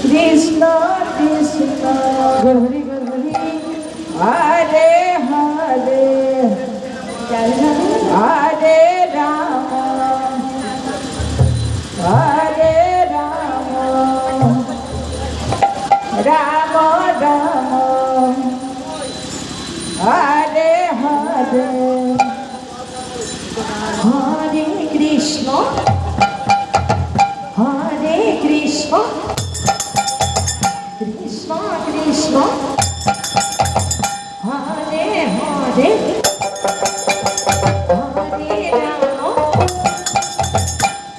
Krishna Krishna.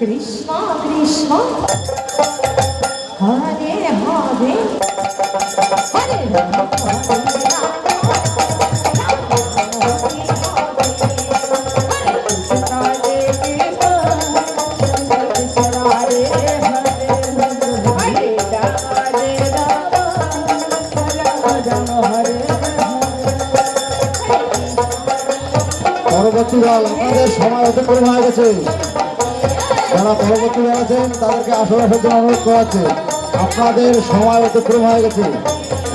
Krishna Krishna. Hare Hare. Hare Hare পরবর্তীকাল আমাদের সময় অতিক্রম হয়ে গেছে। যারা সভাপতি আছেন, তাদেরকে আসর আসার অনুরোধ করা আপনাদের সময় অতিক্রম হয়ে গেছে।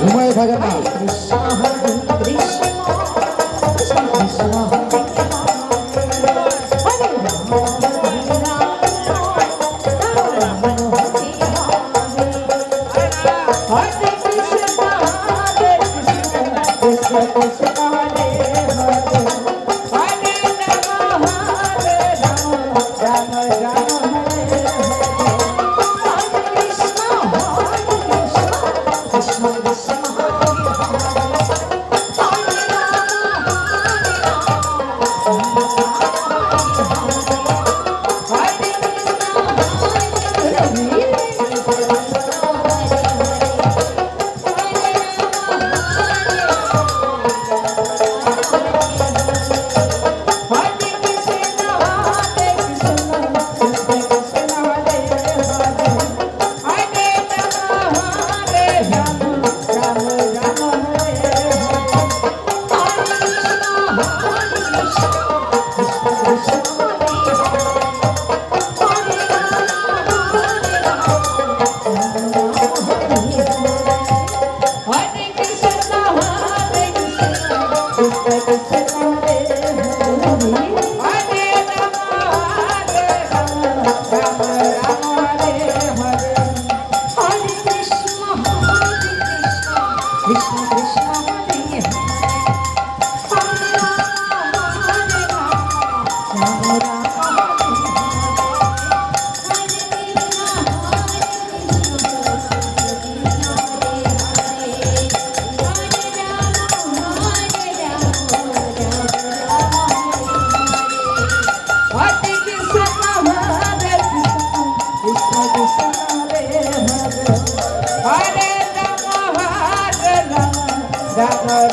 ঘুমাই থাকে না।